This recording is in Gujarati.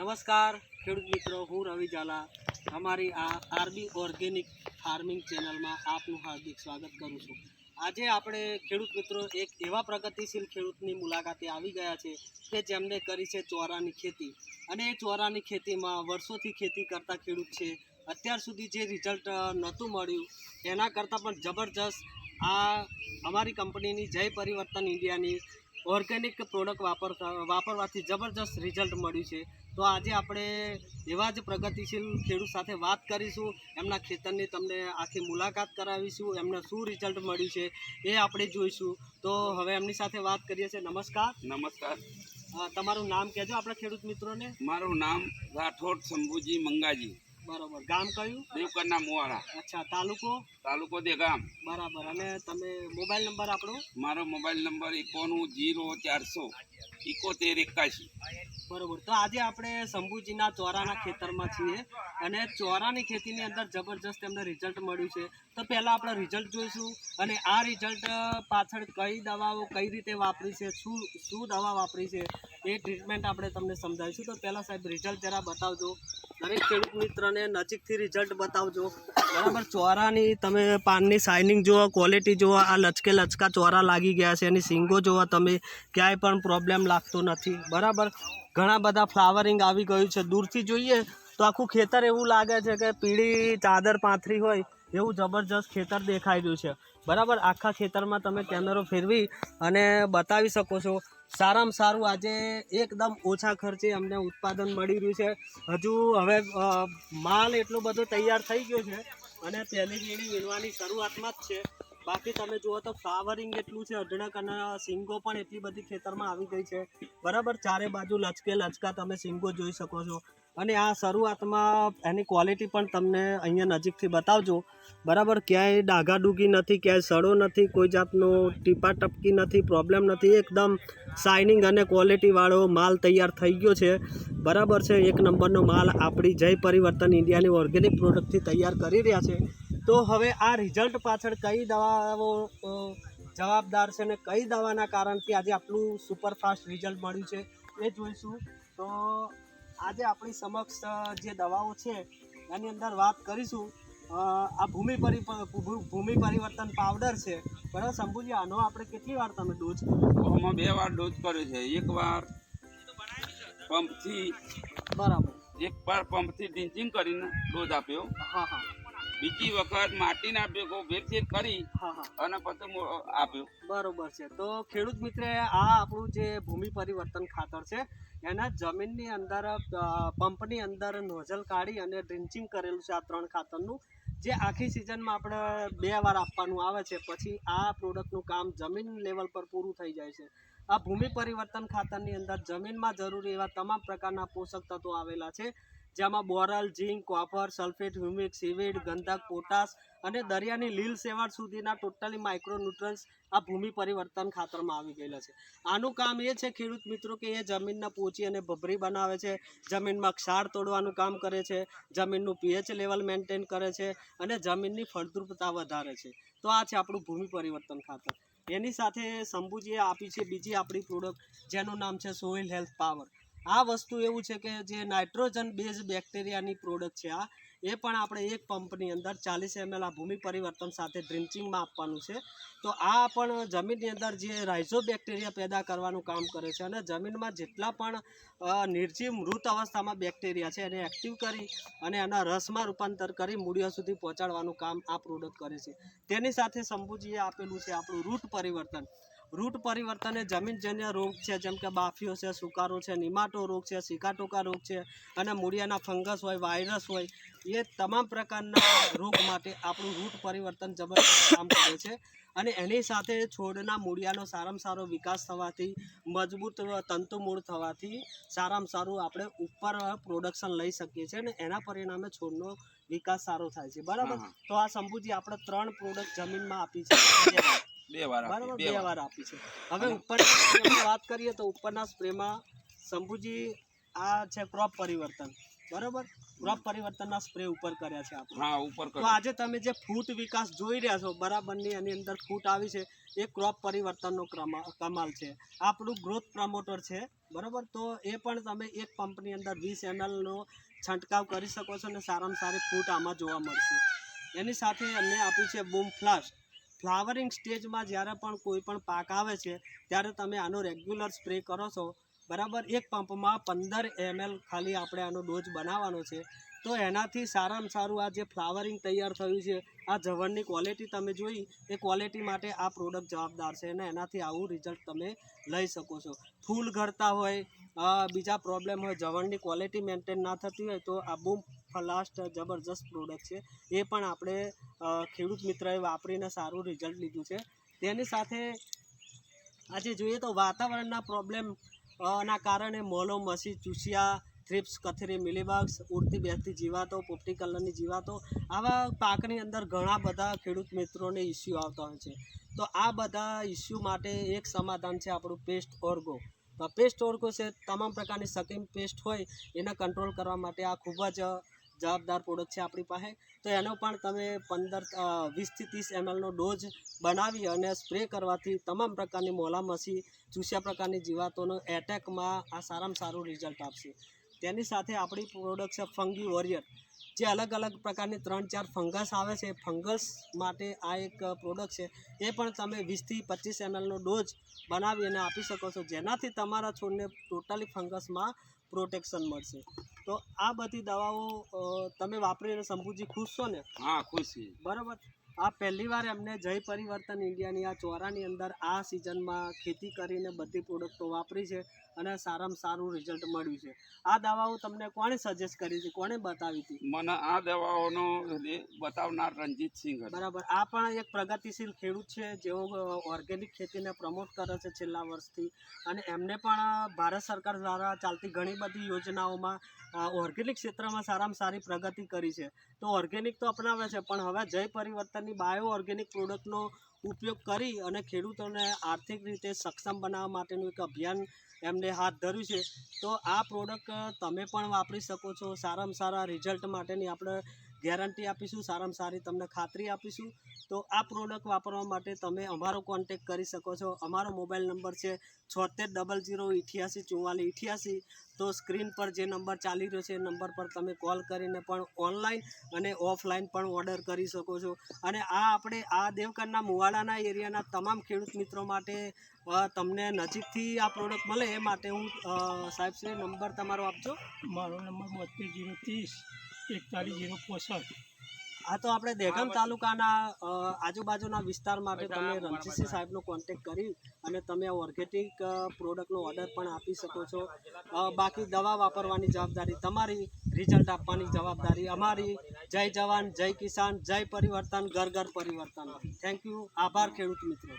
નમસ્કાર, ખેડૂત મિત્રો, હું રવિ ઝાલા. અમારી આ આરબી ઓર્ગેનિક ફાર્મિંગ ચેનલમાં આપનું હાર્દિક સ્વાગત કરું છું. આજે આપણે ખેડૂત મિત્રો એક એવા પ્રગતિશીલ ખેડૂતની મુલાકાતે આવી ગયા છે કે જેમને કરી છે ચોરાની ખેતી. અને એ ચોરાની ખેતીમાં વર્ષોથી ખેતી કરતા ખેડૂત છે. અત્યાર સુધી જે રિઝલ્ટ નહોતું મળ્યું, એના કરતાં પણ જબરજસ્ત આ અમારી કંપનીની જય પરિવર્તન ઇન્ડિયાની ઓર્ગેનિક પ્રોડક્ટ વાપર વાપરવાથી જબરજસ્ત રિઝલ્ટ મળ્યું છે. તો આજે આપણે એવા જ પ્રગતિશીલ ખેડૂત સાથે વાત કરીશું. એમના ખેતરની તમને આખી મુલાકાત કરાવીશું. એમને શું રિઝલ્ટ મળ્યું છે એ આપણે જોઈશું. તો હવે એમની સાથે વાત કરીએ છીએ. નમસ્કાર. નમસ્કાર. તમારું નામ કહેજો આપણા ખેડૂત મિત્રોને. મારું નામ રાઠોડ શંભુજી મંગાજી. બરોબર. ગામ કયું? દેવકરના મોવાડા. અચ્છા તાલુકો? તાલુકો દેગામ બરાબર. અને તમે મોબાઈલ નંબર આપણો? મારો મોબાઈલ નંબર એકોનું જીરો ચારસો ઇકોતેર એકાશી બરોબર. તો આજે આપણે શંભુજીના ચોરાના ખેતરમાં છીએ અને ચોરાની ખેતીની અંદર જબરજસ્ત એમને રિઝલ્ટ મળ્યું છે. તો પહેલાં આપણે રિઝલ્ટ જોઈશું અને આ રિઝલ્ટ પાછળ કઈ દવાઓ કઈ રીતે વાપરી છે શું શું દવા વાપરી છે એ ટ્રીટમેન્ટ આપણે તમને સમજાવીશું. તો પહેલાં સાહેબ રિઝલ્ટ જરા બતાવજો. દરેક ખેડૂત મિત્રને નજીકથી રિઝલ્ટ બતાવજો. બરાબર? ચોરાની તમે પાનની શાઇનિંગ જુઓ ક્વોલિટી જુઓ આ લચકે લચકા ચોરા લાગી ગયા છે. એની સિંગો જુઓ તમે, ક્યાંય પણ પ્રોબ્લેમ લાગતો નથી. બરાબર? ઘણા બધા ફ્લાવરિંગ આવી ગયું છે. દૂરથી જોઈએ તો આખું ખેતર એવું લાગે છે કે પીળી ચાદર પાથરી હોય એવું જબરજસ્ત ખેતર દેખાઈ રહ્યું છે. બરાબર? આખા ખેતરમાં તમે કેમેરો ફેરવી અને બતાવી શકો છો સારામાં સારું આજે એકદમ ઓછા ખર્ચે અમને ઉત્પાદન મળી રહ્યું છે. હજુ હવે માલ એટલો બધો તૈયાર થઈ ગયો છે અને પહેલી વીણી વીણવાની શરૂઆતમાં જ છે. બાકી તમે જુઓ તો ફ્લાવરિંગ એટલું છે, અઢળક અને સિંગો પણ એટલી બધી ખેતરમાં આવી ગઈ છે. બરાબર, ચારે બાજુ લચકે લચકા તમે સિંગો જોઈ શકો છો. અને આ શરૂઆતમાં એની ક્વોલિટી પણ તમને અહીંયા નજીકથી બતાવજો. બરાબર, ક્યાંય ડાઘાડૂગી નથી, ક્યાંય સડો નથી, કોઈ જાતનો ટીપા ટપકી નથી પ્રોબ્લેમ નથી. એકદમ શાઇનિંગ અને ક્વોલિટીવાળો માલ તૈયાર થઈ ગયો છે. બરાબર છે, એક નંબરનો માલ આપણી જય પરિવર્તન ઇન્ડિયાની ઓર્ગેનિક પ્રોડક્ટથી તૈયાર કરી રહ્યા છે. તો હવે આ રિઝલ્ટ પાછળ કઈ દવાઓ જવાબદાર છે ને કઈ દવાના કારણથી આજે આટલું સુપરફાસ્ટ રિઝલ્ટ મળ્યું છે, એ જોઈશું. તો આજે આપણી સમક્ષ જે દવાઓ છે એની અંદર વાત કરીશું. આ ભૂમિ પરિ ભૂમિ પરિવર્તન પાવડર છે. બરાબર શંભુજી આનો આપણે કેટલી વાર તમે ડોઝ આમાં બે વાર ડોઝ કર્યો છે. એક વાર પંપથી બરાબર. એક વાર પંપથી ડિંચિંગ કરીને ડોઝ આપ્યો. હા હા. બીજી વખત માટીના ભેગો ભેળસેળ કરી અને પછી આપ્યો. બરોબર છે. તો ખેડૂત મિત્રે આ આપણું જે ભૂમિ પરિવર્તન ખાતર છે એના જમીનની અંદર પંપની અંદર નોઝલ કાઢી અને ડ્રિન્ચિંગ કરેલું છે આ ત્રણ ખાતરનું. જે આખી સિઝનમાં આપણે બે વાર આપવાનું આવે છે પછી આ પ્રોડક્ટનું કામ જમીન લેવલ પર પૂરું થઈ જાય છે. આ ભૂમિ પરિવર્તન ખાતરની અંદર જમીનમાં જરૂરી એવા તમામ પ્રકારના પોષક તત્વો આવેલા છે. જેમાં boron, zinc, copper, sulphate, humic, seaweed, ગંધક, potash અને દરિયાની લીલ સેવાળ સુધીના ટોટલી માઇક્રોન્યુટ્રન્સ આ ભૂમિ પરિવર્તન ખાતરમાં આવી ગયેલા છે. આનું કામ એ છે, ખેડૂત મિત્રો, કે એ જમીનને પોચી અને ભભરી બનાવે છે, જમીનમાં ક્ષાર તોડવાનું કામ કરે છે, જમીનનું પીએચ લેવલ મેન્ટેન કરે છે અને જમીનની ફળદ્રુપતા વધારે છે. તો આ છે આપણું ભૂમિ પરિવર્તન ખાતર. એની સાથે શંભુજીએ આપી છે બીજી આપણી પ્રોડક્ટ, જેનું નામ છે સોઇલ હેલ્થ પાવર. આ વસ્તુ એવું છે કે જે નાઇટ્રોજન બેઝ બેક્ટેરિયાની પ્રોડક્ટ છે આ, એ પણ આપણે એક પંપની અંદર ચાલીસ એમએલ આ ભૂમિ પરિવર્તન સાથે ડ્રિન્ચિંગમાં આપવાનું છે. તો આ પણ જમીનની અંદર જે રાઇઝો બેક્ટેરિયા પેદા કરવાનું કામ કરે છે અને જમીનમાં જેટલા પણ નિર્જીવ મૃત અવસ્થામાં બેક્ટેરિયા છે એને એક્ટિવ કરી અને એના રસમાં રૂપાંતર કરી મૂળિયા સુધી પહોંચાડવાનું કામ આ પ્રોડક્ટ કરે છે. તેની સાથે શંભુજીએ આપેલું છે આપણું રૂટ પરિવર્તન. રૂટ પરિવર્તન એ જમીનજન્ય રોગ છે જેમ કે બાફીઓ છે સુકારો છે નિમાટો રોગ છે સિકાટોકા રોગ છે અને મૂળિયાના ફંગસ હોય વાયરસ હોય એ તમામ પ્રકારના રોગ માટે આપણું રૂટ પરિવર્તન જબરદસ્ત કામ કરે છે. અને એની સાથે છોડના મૂળિયાનો સારામાં સારો વિકાસ થવાથી મજબૂત તંતુમૂળ થવાથી સારામાં સારું આપણે ઉપર પ્રોડક્શન લઈ શકીએ છીએ અને એના પરિણામે છોડનો વિકાસ સારો થાય છે. બરાબર. તો આ શંભુજી આપણે ત્રણ પ્રોડક્ટ જમીનમાં આપી છે. બે વાર બરાબર બે વાર. આપી છે. હવે ઉપરના વાત કરીએ તો ઉપરના સ્પ્રેમાં શંભુજી આ છે ક્રોપ પરિવર્તન. બરોબર? ક્રોપ પરિવર્તનના સ્પ્રે ઉપર કર્યા છે આપણે. હા ઉપર તો આજે તમે જે ફૂટ વિકાસ જોઈ રહ્યા છો બરાબરની એની અંદર ફૂટ આવી છે એ ક્રોપ પરિવર્તનનો કમાલ છે. આપણું ગ્રોથ પ્રમોટર છે બરાબર? તો એ પણ તમે એક પંપની અંદર વીસ નો છંટકાવ કરી શકો છો અને સારામાં સારી ફૂટ આમાં જોવા મળશે. એની સાથે અમને આપ્યું છે બૂમ ફ્લાશ. ફ્લાવરિંગ સ્ટેજમાં જ્યારે પણ કોઈ પણ પાક આવે છે, ત્યારે તમે આનો રેગ્યુલર સ્પ્રે કરો છો. બરાબર? એક પંપમાં પંદર એમએલ ખાલી આપણે આનો ડોઝ બનાવવાનો છે. તો એનાથી સારામાં સારું આ જે ફ્લાવરિંગ તૈયાર થયું છે, આ જવણની ક્વોલિટી તમે જોઈ, એ ક્વોલિટી માટે આ પ્રોડક્ટ જવાબદાર છે અને એનાથી આવું રિઝલ્ટ તમે લઈ શકો છો. ફૂલ ઘરતા હોય બીજા પ્રોબ્લેમ હોય જવણની ક્વોલિટી મેન્ટેન ના થતી હોય, તો આ બૂમ ફલાસ્ટ જબરજસ્ત પ્રોડક્ટ છે. એ પણ આપણે ખેડૂત મિત્રએ વાપરીને સારું રિઝલ્ટ લીધું છે. તેની સાથે આજે જોઈએ તો વાતાવરણના પ્રોબ્લેમ ના કારણે મોલો, મસી, ચૂસિયા થ્રિપ્સ કથેરી, મિલીબગ્સ, ઉડતી, બેસતી જીવાતો, પોપટી કલરની જીવાતો આવા પાકની અંદર ઘણા બધા ખેડૂત મિત્રોને ઇસ્યુ આવતા હોય છે. તો આ બધા ઇસ્યુ માટે એક સમાધાન છે આપણું પેસ્ટ ઓર્ગો તો પેસ્ટ ઓર્ગો છે તમામ પ્રકારની સકીમ પેસ્ટ હોય એને કંટ્રોલ કરવા માટે આ ખૂબ જ જવાબદાર પ્રોડક્ટ છે આપણી પાસે. તો એનો પણ તમે પંદર વીસથી ત્રીસ એમએલનો ડોઝ બનાવી અને સ્પ્રે કરવાથી તમામ પ્રકારની મોલામસી, ચૂસ્યા પ્રકારની જીવાતોનો એટેકમાં આ સારામાં સારું રિઝલ્ટ આપશે. તેની સાથે આપણી પ્રોડક્ટ છે ફંગી વોરિયર, જે અલગ અલગ પ્રકારની ત્રણ ચાર ફંગસ આવે છે. ફંગસ માટે આ એક પ્રોડક્ટ છે. એ પણ તમે વીસથી પચીસ એમએલનો ડોઝ બનાવી અને આપી શકો છો. જેનાથી તમારા છોડને ટોટલી ફંગસમાં પ્રોટેક્શન મળશે. તો આ બધી દવાઓ તમે વાપરીને શંભુજી ખુશ છો ને? હા ખુશી બરાબર? આ પહેલી વાર એમને જય પરિવર્તન ઇન્ડિયાની આ ચોરાની અંદર આ સિઝનમાં ખેતી કરીને બધી પ્રોડક્ટો વાપરી છે અને સારામાં સારું રિઝલ્ટ મળ્યું છે. આ દવાઓ તમને કોણે સજેસ્ટ કરી હતી કોણે બતાવી હતી? મને આ દવાઓનો બતાવનાર રણજીત સિંહ બરાબર. આ પણ એક પ્રગતિશીલ ખેડૂત છે જેઓ ઓર્ગેનિક ખેતીને પ્રમોટ કરે છે છેલ્લા વર્ષથી. અને એમને પણ ભારત સરકાર દ્વારા ચાલતી ઘણી બધી યોજનાઓમાં ઓર્ગેનિક ક્ષેત્રમાં સારામાં સારી પ્રગતિ કરી છે. તો ઓર્ગેનિક તો અપનાવે છે, પણ હવે જય પરિવર્તનની બાયો ઓર્ગેનિક પ્રોડક્ટનો ઉપયોગ કરી અને ખેડૂતોને આર્થિક રીતે સક્ષમ બનાવવા માટેનું એક અભિયાન એમને હાથ ધર્યું છે. તો આ પ્રોડક્ટ તમે પણ વાપરી શકો છો. સારામાં સારા રિઝલ્ટ માટેની આપણે ગેરંટી આપીશું, સારામાં સારી તમને ખાતરી આપીશું. તો આ પ્રોડક્ટ વાપરવા માટે તમે અમારો કોન્ટેક કરી શકો છો. અમારો મોબાઈલ નંબર છે છોતેર ડબલ જીરો ઇઠ્યાસી ચુમ્માલીસ ઇઠ્યાસી તો સ્ક્રીન પર જે નંબર ચાલી રહ્યો છે, એ નંબર પર તમે કોલ કરીને પણ ઓનલાઈન અને ઓફલાઈન પણ ઓર્ડર કરી શકો છો. અને આ આપણે, આ દેવકરના મુવાડાના એરિયાના તમામ ખેડૂત મિત્રો માટે તમને નજીકથી આ પ્રોડક્ટ મળે એ માટે હું સાહેબ શ્રી નંબર તમારો આપજો. મારો નંબર બોતેર જીરો ત્રીસ. એકતાલીસ જીરો પોસઠ. આ તો આપણે દેગામ તાલુકાના આજુબાજુના વિસ્તાર માટે તમે રણજીતસિંહ સાહેબનો કોન્ટેક કરી અને તમે ઓર્ગેનિક પ્રોડક્ટનો ઓર્ડર પણ આપી શકો છો. બાકી દવા વાપરવાની જવાબદારી તમારી રિઝલ્ટ આપવાની જવાબદારી અમારી. જય જવાન જય કિસાન જય પરિવર્તન ઘર ઘર પરિવર્તન. થેન્ક યુ આભાર ખેડૂત મિત્રો.